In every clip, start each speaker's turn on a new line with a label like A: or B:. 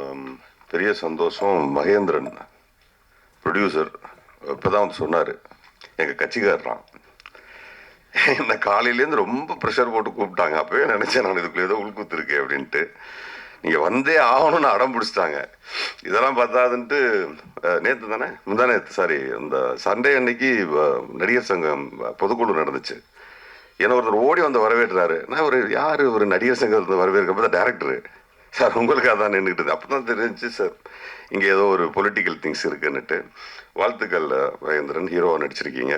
A: Um, பெரிய சந்தோஷம் Mahendran producer இப்போ தான் வந்து சொன்னார். எங்கள் கட்சிக்காரரான் என்னை காலையிலேருந்து ரொம்ப ப்ரெஷர் போட்டு கூப்பிட்டாங்க. அப்போவே நினச்சேன் நான் இதுக்குள்ளே ஏதோ உள்குத்துருக்கேன் அப்படின்ட்டு. நீங்கள் வந்தே ஆகணும்னு அடம் பிடிச்சிட்டாங்க. இதெல்லாம் பார்த்தாதுன்ட்டு நேற்று தானே? முந்தா நேற்று சாரி இந்த சண்டே அன்னைக்கு நடிகர் சங்கம் பொதுக்குழு நடந்துச்சு. ஏன்னா ஒருத்தர் ஓடி வந்து வரவேற்றாரு. நான் ஒரு யார் ஒரு நடிகர் சங்கத்தில் வரவேற்கிறப்ப தான் டேரக்டரு சார் உங்களுக்கு அதான் நின்றுக்கிட்டு அப்போ தான் தெரிஞ்சு சார் இங்கே ஏதோ ஒரு பொலிட்டிக்கல் திங்ஸ் இருக்குன்னுட்டு. வாழ்த்துக்கள் மகேந்திரன். ஹீரோவாக நடிச்சிருக்கீங்க.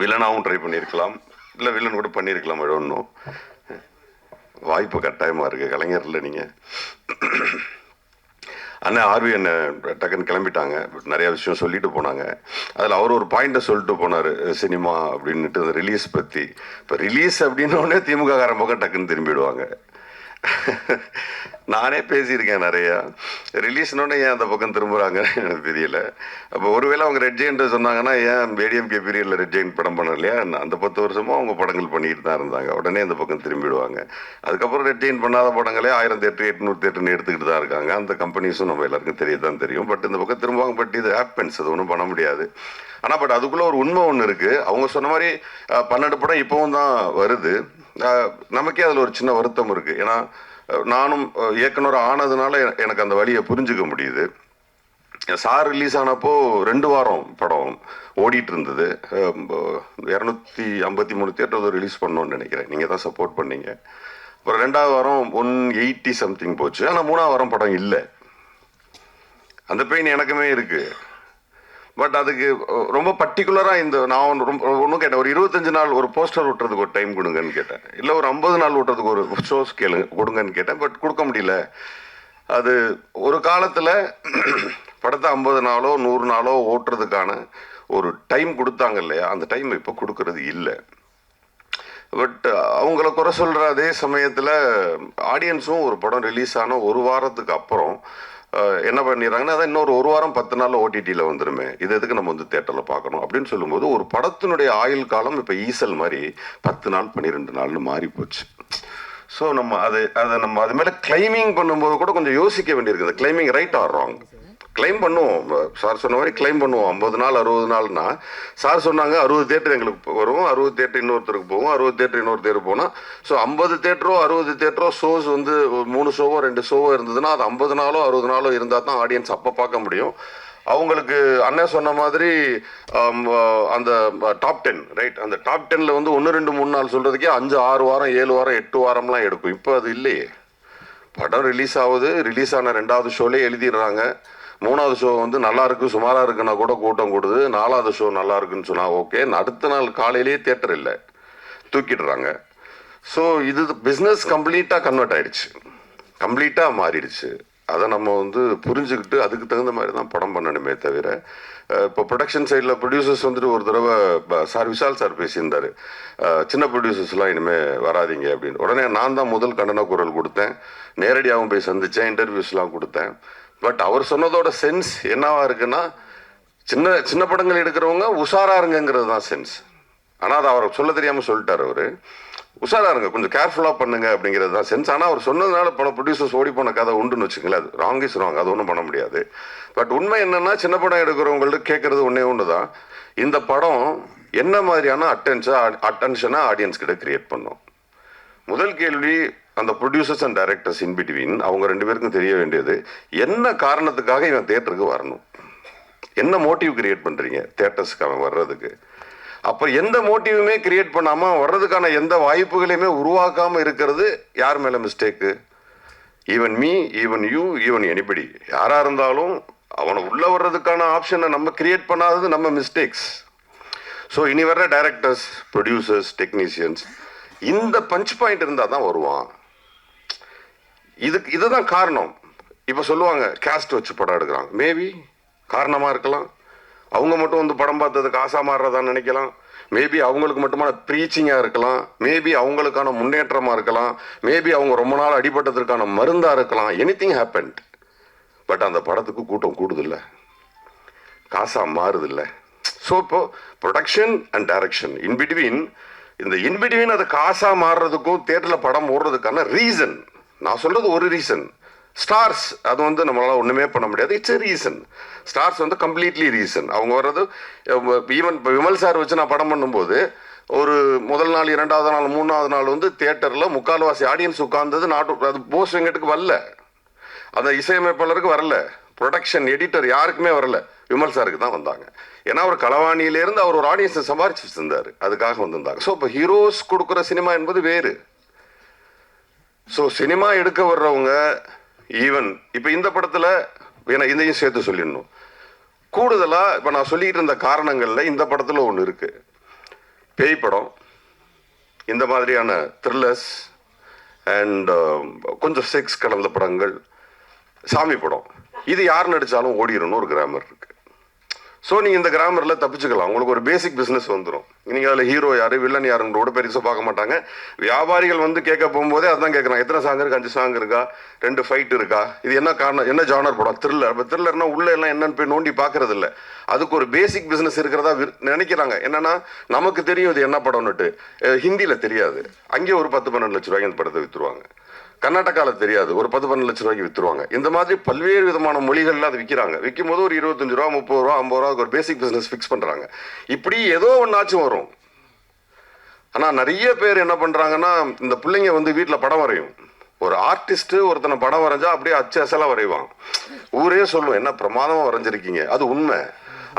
A: வில்லனாகவும் ட்ரை பண்ணியிருக்கலாம். இல்லை வில்லன் கூட பண்ணியிருக்கலாம் ஒன்றும் வாய்ப்பு கட்டாயமாக இருக்குது கலைஞரில் நீங்கள் அண்ணன் ஆர்வி என்ன டக்குன்னு கிளம்பிட்டாங்க. நிறையா நிறைய விஷயம் சொல்லிட்டு போனாங்க. அதில் அவர் ஒரு பாயிண்ட்டை சொல்லிட்டு போனார் சினிமா அப்படின்னுட்டு. ரிலீஸ் பற்றி இப்போ ரிலீஸ் அப்படின்னோடனே திமுக காரன் பக்கம் டக்குன்னு திரும்பிடுவாங்க. நானே பேசியிருக்கேன் நிறையா. ரிலீஸ்னோடனே ஏன் அந்த பக்கம் திரும்புகிறாங்கன்னு எனக்கு தெரியல. அப்போ ஒருவேளை அவங்க ரெட் ஜெயின்ட்டு சொன்னாங்கன்னா ஏன் ஏடிஎம்கே பீரியடில் ரெட் ஜெயின் படம் பண்ணலையா அந்த பத்து வருஷமும் அவங்க படங்கள் பண்ணிட்டு தான் இருந்தாங்க. உடனே அந்த பக்கம் திரும்பிடுவாங்க. அதுக்கப்புறம் ரெட் ஜெயின் பண்ணாத படங்களே ஆயிரம் தேட்டர் எட்நூறு தேட்டர்னு எடுத்துக்கிட்டு தான் இருக்காங்க. அந்த கம்பெனிஸும் நம்ம எல்லாருக்கும் தெரிய தான் தெரியும். பட் இந்த பக்கம் திரும்புவாங்க பட் இது ஹேப்பன்ஸ் அது ஒன்றும் பண்ண முடியாது. ஆனால் பட் அதுக்குள்ளே ஒரு உண்மை ஒன்று இருக்குது அவங்க சொன்ன மாதிரி பன்னெண்டு படம் இப்போவும் தான் வருது. நமக்கே அதில் ஒரு சின்ன வருத்தம் இருக்குது ஏன்னா நானும் இயக்குனர் ஆனதுனால எனக்கு அந்த வழியை புரிஞ்சுக்க முடியுது. சார் ரிலீஸ் ஆனப்போ ரெண்டு வாரம் படம் ஓடிட்டு இருந்தது. இரநூத்தி ஐம்பத்தி மூணு தேட்டர் ரிலீஸ் பண்ணோன்னு நினைக்கிறேன். நீங்கள் தான் சப்போர்ட் பண்ணீங்க. அப்புறம் ரெண்டாவது வாரம் ஒன் எயிட்டி சம்திங் போச்சு. ஆனால் மூணாவது வாரம் படம் இல்லை. அந்த பெயின் எனக்குமே இருக்குது பட் அதுக்கு ரொம்ப பர்டிகுலராக இந்த நான் ஒன்று ரொம்ப ஒன்றும் கேட்டேன். ஒரு இருபத்தஞ்சு நாள் ஒரு போஸ்டர் விட்டுறதுக்கு ஒரு டைம் கொடுங்கன்னு கேட்டேன். இல்லை ஒரு ஐம்பது நாள் ஓட்டுறதுக்கு ஒரு ஷோஸ் கேளுங்க கொடுங்கன்னு கேட்டேன். பட் கொடுக்க முடியல. அது ஒரு காலத்தில் படத்தை ஐம்பது நாளோ நூறு நாளோ ஓட்டுறதுக்கான ஒரு டைம் கொடுத்தாங்க இல்லையா? அந்த டைம் இப்போ கொடுக்கறது இல்லை. பட் அவங்கள குறை சொல்கிற அதே சமயத்தில் ஆடியன்ஸும் ஒரு படம் ரிலீஸ் ஆன ஒரு வாரத்துக்கு அப்புறம் என்ன பண்ணிடுறாங்கன்னா அதான் இன்னொரு ஒரு வாரம் பத்து நாளில் ஓடிடியில் வந்துருமே. இது எதுக்கு நம்ம வந்து தேட்டரில் பார்க்கணும்? அப்படின்னு சொல்லும்போது ஒரு படத்தினுடைய ஆயுள் காலம் இப்போ ஈசல் மாதிரி பத்து நாள் பன்னிரெண்டு நாள்னு மாறி போச்சு. ஸோ நம்ம அது அதை நம்ம அது மேலே கிளைமிங் பண்ணும்போது கூட கொஞ்சம் யோசிக்க வேண்டியிருக்குது. Claiming right or wrong claim பண்ணுவோம். சார் சொன்ன மாதிரி கிளைம் பண்ணுவோம். ஐம்பது நாள் அறுபது நாள்னா சார் சொன்னாங்க அறுபது தேட்டர் எங்களுக்கு வரும். அறுபது தேட்டர் இன்னொருத்தருக்கு போவோம் அறுபது தேட்டர் இன்னொரு தேட்டர் போனால் ஸோ ஐம்பது தேட்டரோ அறுபது தேட்டரோ ஷோஸ் வந்து ஒரு மூணு ஷோவோ ரெண்டு ஷோவோ இருந்ததுன்னா அது ஐம்பது நாளோ அறுபது நாளோ இருந்தால் தான் ஆடியன்ஸ் அப்போ பார்க்க முடியும். அவங்களுக்கு அண்ணன் சொன்ன மாதிரி அந்த டாப் டென் ரைட் அந்த டாப் டெனில் வந்து ஒன்று ரெண்டு மூணு நாள் சொல்கிறதுக்கே அஞ்சு ஆறு வாரம் ஏழு வாரம் எட்டு வாரம்லாம் எடுக்கும். இப்போ அது இல்லையே. படம் ரிலீஸ் ஆகுது. ரிலீஸ் ஆன ரெண்டாவது ஷோலே எழுதிடுறாங்க. மூணாவது ஷோ வந்து நல்லா இருக்கு சுமாராக இருக்குன்னா கூட கூட்டம் கூடுது. நாலாவது ஷோ நல்லா இருக்குன்னு சொன்னால் ஓகே அடுத்த நாள் காலையிலேயே தேட்டர் இல்லை. தூக்கிடுறாங்க. ஸோ இது பிஸ்னஸ் கம்ப்ளீட்டாக கன்வெர்ட் ஆயிடுச்சு. கம்ப்ளீட்டாக மாறிடுச்சு. அதை நம்ம வந்து புரிஞ்சுக்கிட்டு அதுக்கு தகுந்த மாதிரி தான் படம் பண்ணணுமே தவிர இப்போ ப்ரொடக்ஷன் சைடில் ப்ரொடியூசர்ஸ் வந்துட்டு ஒரு தடவை சார் விஷால் சார் பேசியிருந்தாரு. சின்ன ப்ரொடியூசர்ஸ்லாம் இனிமேல் வராதீங்க அப்படின்னு. உடனே நான் தான் முதல் கண்டன குரல் கொடுத்தேன். நேரடியாகவும் போய் சந்தித்தேன் இன்டர்வியூஸ்லாம் கொடுத்தேன். பட் அவர் சொன்னதோட சென்ஸ் என்னவா இருக்குன்னா சின்ன சின்ன படங்கள் எடுக்கிறவங்க உஷாரா இருங்கிறது தான் சென்ஸ். ஆனால் அதை அவர் சொல்ல தெரியாமல் சொல்லிட்டார் அவர். உஷாரா இருங்க கொஞ்சம் கேர்ஃபுல்லாக பண்ணுங்க அப்படிங்கிறது தான் சென்ஸ். ஆனால் அவர் சொன்னதுனால பல ப்ரொடியூசர்ஸ் ஓடி போன கதை உண்டுன்னு வச்சுங்களேன் அது ராங் இஸ் ராங் அது ஒன்றும் பண்ண முடியாது. பட் உண்மை என்னன்னா சின்ன படம் எடுக்கிறவங்கள்ட்ட கேட்குறது ஒன்றே ஒன்று தான். இந்த படம் என்ன மாதிரியான அட்டென்ஷன் அட்டென்ஷனாக ஆடியன்ஸ் கிட்ட கிரியேட் பண்ணும்? முதல் கேள்வி அந்த producers and directors in between அவங்க ரெண்டு பேருக்கும் தெரிய வேண்டியது என்ன காரணத்துக்காக இவன் தேட்டருக்கு வரணும்? என்ன மோட்டிவ் கிரியேட் பண்ணுறீங்க தேட்டர்ஸ்க்கு அவன் வர்றதுக்கு? அப்போ எந்த மோட்டிவுமே கிரியேட் பண்ணாமல் வர்றதுக்கான எந்த வாய்ப்புகளையுமே உருவாக்காமல் இருக்கிறது யார் மேலே mistake even me even you even anybody யாராக இருந்தாலும் அவனை உள்ளே வர்றதுக்கான ஆப்ஷனை நம்ம கிரியேட் பண்ணாதது நம்ம மிஸ்டேக்ஸ் ஸோ இனி வர்ற டைரக்டர்ஸ் ப்ரொடியூசர்ஸ் டெக்னீஷியன்ஸ் இந்த பஞ்ச் பாயிண்ட் இருந்தால் தான் வருவான். இதுக்கு இதுதான் காரணம். இப்போ சொல்லுவாங்க கேஸ்ட் வச்சு படம் எடுக்கிறாங்க. மேபி காரணமாக இருக்கலாம். அவங்க மட்டும் வந்து படம் பார்த்ததுக்கு ஆசா மாறுறதான்னு நினைக்கலாம். மேபி அவங்களுக்கு மட்டுமான ப்ரீச்சிங்காக இருக்கலாம். மேபி அவங்களுக்கான முன்னேற்றமாக இருக்கலாம். மேபி அவங்க ரொம்ப நாள் அடிபட்டதற்கான மருந்தாக இருக்கலாம். எனி திங் ஹேப்பன்ட் பட் அந்த படத்துக்கு கூட்டம் கூடுதில்ல. காசாக மாறுதில்ல. ஸோ இப்போ production and direction in between இந்த இன்பிட்வீன் அது காசாக மாறுறதுக்கும் தேட்டரில் படம் ஓடுறதுக்கான ரீசன் நான் சொல்கிறது ஒரு ரீசன் ஸ்டார்ஸ் அது வந்து நம்மளால் ஒன்றுமே பண்ண முடியாது. இட்ஸ் எ ரீசன் ஸ்டார்ஸ் வந்து கம்ப்ளீட்லி ரீசன் அவங்க வர்றது ஈவன் இப்போ விமல் சார் வச்சு நான் படம் பண்ணும்போது ஒரு முதல் நாள் இரண்டாவது நாள் மூணாவது நாள் வந்து தியேட்டரில் முக்கால்வாசி ஆடியன்ஸ் உட்கார்ந்தது நாட்டு அது போஸ் வெங்கட்டுக்கு வரல. அந்த இசையமைப்பாளருக்கு வரல. ப்ரொடக்ஷன் எடிட்டர் யாருக்குமே வரல. விமல் சாருக்கு தான் வந்தாங்க. ஏன்னா அவர் களவாணியிலேருந்து அவர் ஒரு ஆடியன்ஸை சம்பாரிச்சு வச்சிருந்தார் அதுக்காக வந்திருந்தாங்க. ஸோ இப்போ ஹீரோஸ் கொடுக்குற சினிமா என்பது வேறு. ஸோ சினிமா எடுக்க வர்றவங்க ஈவன் இப்போ இந்த படத்தில் ஏன்னா இதையும் சேர்த்து சொல்லிடணும். கூடுதலாக இப்போ நான் சொல்லிக்கிட்டு இருந்த காரணங்களில் இந்த படத்தில் ஒன்று இருக்குது பேய் படம் இந்த மாதிரியான த்ரில்லர்ஸ் அண்ட் um, கொஞ்சம் செக்ஸ் கலந்த படங்கள் சாமி படம். இது யார் நடித்தாலும் ஓடிடணும் ஒரு கிராமர் இருக்குது ஸோ நீங்கள் இந்த கிராமரில் தப்பிச்சுக்கலாம். உங்களுக்கு ஒரு பேசிக் பிஸ்னஸ் வந்துடும் நீங்கள் அதில் ஹீரோ யார் வில்லன் யாருன்னு கூட பெருசாக பார்க்க மாட்டாங்க. வியாபாரிகள் வந்து கேட்க போகும்போதே அதான் கேட்குறாங்க. எத்தனை சாங் இருக்கு? அஞ்சு சாங் இருக்கா? ரெண்டு ஃபைட் இருக்கா? இது என்ன காரணம்? என்ன ஜானர் படம்? த்ரில்லர் இப்போ த்ரில்லர்னா உள்ளே எல்லாம் என்னன்னு போய் நோண்டி பார்க்கறது இல்லை அதுக்கு ஒரு பேசிக் பிஸ்னஸ் இருக்கிறதா விரு- நினைக்கிறாங்க. என்னன்னா நமக்கு தெரியும் இது என்ன படம்னுட்டு. ஹிந்தியில் தெரியாது. அங்கே ஒரு பத்து பன்னெண்டு லட்ச ரூபாய்க்கு இந்த படத்தை வித்துருவாங்க. கர்நாடகாவில் தெரியாது. ஒரு பத்து பன்னெண்டு லட்சம் ரூபாய்க்கு வித்துருவாங்க. இந்த மாதிரி பல்வேறு விதமான மொழிகள்ல அது விற்கிறாங்க விற்கும் போது ஒரு இருபத்தஞ்சு ரூபா முப்பது ரூபா ஐம்பது ரூபா ஒரு பேசிக் பிஸ்னஸ் ஃபிக்ஸ் பண்ணுறாங்க இப்படி ஏதோ ஒன்றாச்சும் வரும். ஆனால் நிறைய பேர் என்ன பண்ணுறாங்கன்னா இந்த பிள்ளைங்க வந்து வீட்டில் படம் வரையும். ஒரு ஆர்டிஸ்ட் ஒருத்தனை படம் வரைஞ்சா அப்படியே அச்சு அசலா வரைவான். ஊரே சொல்லுவேன் என்ன பிரமாதமாக வரைஞ்சிருக்கீங்க? அது உண்மை.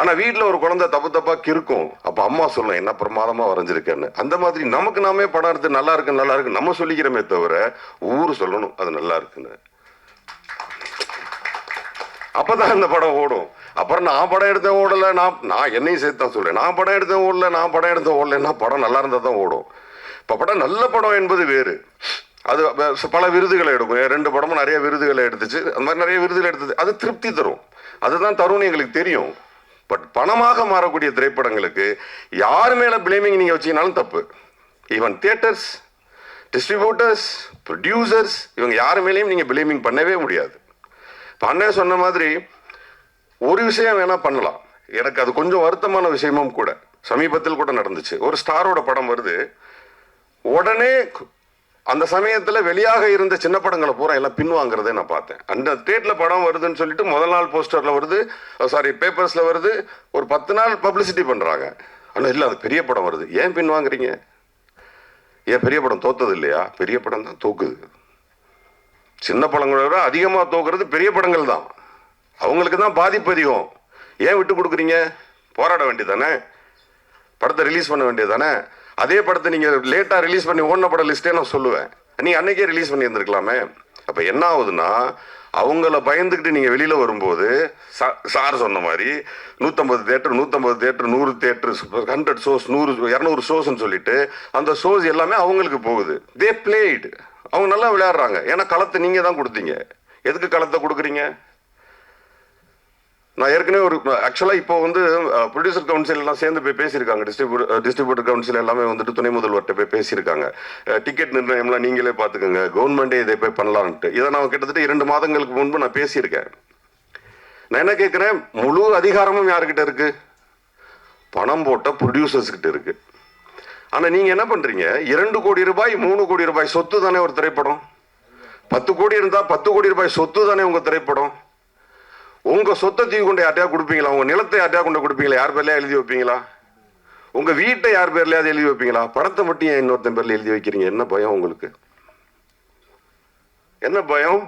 A: ஆனா வீட்டில் ஒரு குழந்தை தப்பு தப்பா கிறுக்கும். அப்ப அம்மா சொல்லும் என்ன பிரமாதமா வரைஞ்சிருக்கேன்னு. அந்த மாதிரி நமக்கு நாமே படம் எடுத்து நல்லா இருக்கு நல்லா இருக்கு நம்ம சொல்லிக்கிறோமே தவிர ஊர் சொல்லணும் அது நல்லா இருக்குன்னு. அப்பதான் இந்த படம் ஓடும். அப்புறம் நான் படம் எடுத்தேன் ஓடல நான் நான் என்னையும் சேர்த்து தான் சொல்றேன். நான் படம் எடுத்தேன் ஓடல நான் படம் எடுத்தேன் ஓடலன்னா படம் நல்லா இருந்தா தான் ஓடும். இப்போ படம் நல்ல படம் என்பது வேறு. அது பல விருதுகளை எடுக்கும். ரெண்டு படமும் நிறைய விருதுகளை எடுத்துச்சு. அந்த மாதிரி நிறைய விருதுகளை எடுத்தது. அது திருப்தி தரும். அதுதான் தரும்னு எங்களுக்கு தெரியும். பட் பணமாக மாறக்கூடிய திரைப்படங்களுக்கு யார் மேலே பிளேமிங் நீங்கள் வச்சிங்கனாலும் தப்பு. ஈவன் தியேட்டர்ஸ் டிஸ்ட்ரிபியூட்டர்ஸ் ப்ரொடியூசர்ஸ் இவங்க யார் மேலேயும் நீங்கள் பிளேமிங் பண்ணவே முடியாது. இப்போ அண்ணன் சொன்ன மாதிரி ஒரு விஷயம் வேணால் பண்ணலாம். எனக்கு அது கொஞ்சம் வருத்தமான விஷயமும் கூட. சமீபத்தில் கூட நடந்துச்சு. ஒரு ஸ்டாரோட படம் வருது. உடனே அந்த சமயத்தில் வெளியாக இருந்த சின்ன படங்களை பூரா எல்லாம் பின்வாங்குறதே நான் பார்த்தேன். அந்த ஸ்டேட்ல படம் வருதுன்னு சொல்லிட்டு முதல் நாள் போஸ்டரில் வருது சாரி பேப்பர்ஸில் வருது ஒரு பத்து நாள் பப்ளிசிட்டி பண்ணுறாங்க ஆனால் இல்லை அது பெரிய படம் வருது. ஏன் பின்வாங்குறீங்க ஏன் பெரிய படம் தோத்தது இல்லையா? பெரிய படம் தான் தோக்குது. சின்ன படங்களை விட அதிகமாக தோக்குறது பெரிய படங்கள் தான். அவங்களுக்கு தான் பாதிப்பு அதிகம். ஏன் விட்டு கொடுக்குறீங்க? போராட வேண்டியதானே படத்தை ரிலீஸ் பண்ண வேண்டியதானே அதே படத்தை நீங்கள் லேட்டாக ரிலீஸ் பண்ணி ஓடின படம் லிஸ்ட்டே நான் சொல்லுவேன். நீ அன்னைக்கே ரிலீஸ் பண்ணி அப்போ என்ன ஆகுதுன்னா அவங்கள பயந்துக்கிட்டு நீங்கள் வெளியில் வரும்போது சா- சார் சொன்ன மாதிரி நூற்றம்பது தேட்டர் நூற்றம்பது தேட்டர் நூறு தேட்டர் ஹண்ட்ரட் ஷோஸ் நூறு இரநூறு ஷோஸ்ன்னு சொல்லிட்டு அந்த ஷோஸ் எல்லாமே அவங்களுக்கு போகுது. தே பிளேடு அவங்க நல்லா விளையாடுறாங்க. ஏன்னா களத்தை நீங்கள் தான் கொடுத்தீங்க. எதுக்கு களத்தை கொடுக்குறீங்க? நான் ஏற்கனவே ஒரு ஆக்சுவலாக இப்போ வந்து ப்ரொடியூசர் கவுன்சில் எல்லாம் சேர்ந்து போய் பேசியிருக்காங்க. டிஸ்ட்ரிபியூட் டிஸ்ட்ரிபியூட்டர் கவுன்சில் எல்லாமே வந்துட்டு துணை முதல்வர்கிட்ட போய் பேசியிருக்காங்க. டிக்கெட் நிர்ணயம்லாம் நீங்களே பார்த்துக்கோங்க. கவர்மெண்ட்டே இதை போய் பண்ணலான்ட்டு. இதை நான் கிட்டத்தட்ட இரண்டு மாதங்களுக்கு முன்பு நான் பேசியிருக்கேன். நான் என்ன கேட்குறேன்? முழு அதிகாரமும் யாருக்கிட்ட இருக்கு? பணம் போட்ட ப்ரொடியூசர்ஸ்கிட்ட இருக்கு. ஆனால் நீங்கள் என்ன பண்ணுறீங்க இரண்டு கோடி ரூபாய் மூணு கோடி ரூபாய் சொத்து தானே ஒரு திரைப்படம்? பத்து கோடி இருந்தால் பத்து கோடி ரூபாய் சொத்து தானே உங்கள் திரைப்படம்? உங்க சொத்தை தூக்கி கொண்டு யார்ட்டையா கொடுப்பீங்களா? உங்க நிலத்தை யார்ட்டையா கொண்டு கொடுப்பீங்களா? யார் பேர்லயா எழுதி வைப்பீங்களா? உங்க வீட்டை யார் பேர்லயாவது எழுதி வைப்பீங்களா? படத்தை மட்டும் ஏன் இன்னொருத்தன் பேர்ல எழுதி வைக்கிறீங்க? என்ன பயம் உங்களுக்கு? என்ன பயம்?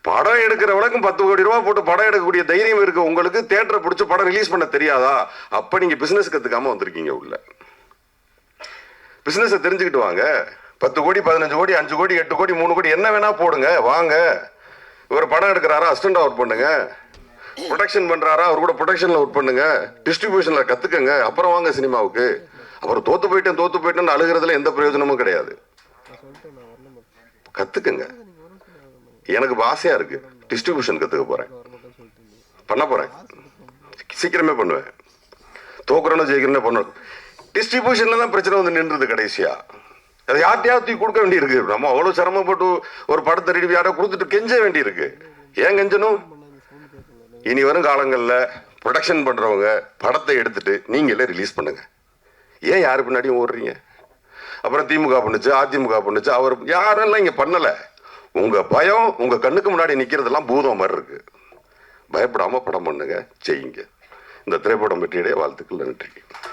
A: படம் எடுக்கிற வழக்கம் பத்து கோடி ரூபாய் போட்டு படம் எடுக்கக்கூடிய தைரியம் இருக்கு. உங்களுக்கு தேட்டரை பிடிச்சி படம் ரிலீஸ் பண்ண தெரியாதா? அப்ப நீங்க பிசினஸ் கத்துக்காம வந்திருக்கீங்க உள்ள. பிசினஸ் தெரிஞ்சுக்கிட்டு வாங்க. பத்து கோடி பதினஞ்சு கோடி அஞ்சு கோடி எட்டு கோடி மூணு கோடி என்ன வேணா போடுங்க. வாங்க. இவர் படம் எடுக்கிறாரா? அசிஸ்டண்டா ஒர்க் பண்ணுங்க. ப்ரொடக்ஷன் பண்றாரா? அவர் கூட ப்ரொடக்ஷன்ல ஒர்க் பண்ணுங்க. டிஸ்ட்ரிபியூஷன்ல கத்துக்கங்க. அப்புறம் வாங்க சினிமாவுக்கு. அப்புறம் தோத்து போயிட்டேன் தோத்து போயிட்டேன்னு அழுகிறதுல எந்த பிரயோஜனமும் கிடையாது. கத்துக்கங்க. எனக்கு ஆசையா இருக்கு. டிஸ்ட்ரிபியூஷன் கத்துக்க போறேன். பண்ண போறேன். சீக்கிரமே பண்ணுவேன். தோக்குறோன்னு ஜெயிக்கிறேன்னு பண்ணுவேன் டிஸ்ட்ரிபியூஷன்ல தான் பிரச்சனை வந்து நின்றுது கடைசியா. அதை யார்ட்டையாவது தூக்கி கொடுக்க வேண்டியிருக்கு. நம்ம அவ்வளோ சிரமப்பட்டு ஒரு படத்தை ரெடி யாரோ கொடுத்துட்டு கெஞ்ச வேண்டியிருக்கு. ஏன் கெஞ்சணும்? இனி வரும் காலங்களில் ப்ரொடக்ஷன் பண்ணுறவங்க படத்தை எடுத்துட்டு நீங்களே ரிலீஸ் பண்ணுங்க. ஏன் யார் பின்னாடியும் ஓடுறீங்க? அப்புறம் திமுக பண்ணுச்சு அதிமுக பண்ணுச்சு அவர் யாரெல்லாம் இங்கே பண்ணலை? உங்கள் பயம் உங்கள் கண்ணுக்கு முன்னாடி நிற்கிறதெல்லாம் பூதம் மாதிரி இருக்கு. பயப்படாமல் படம் பண்ணுங்க செய்யுங்க. இந்த திரைப்படம் பற்றிய வாழ்த்துக்கள் நன்றி.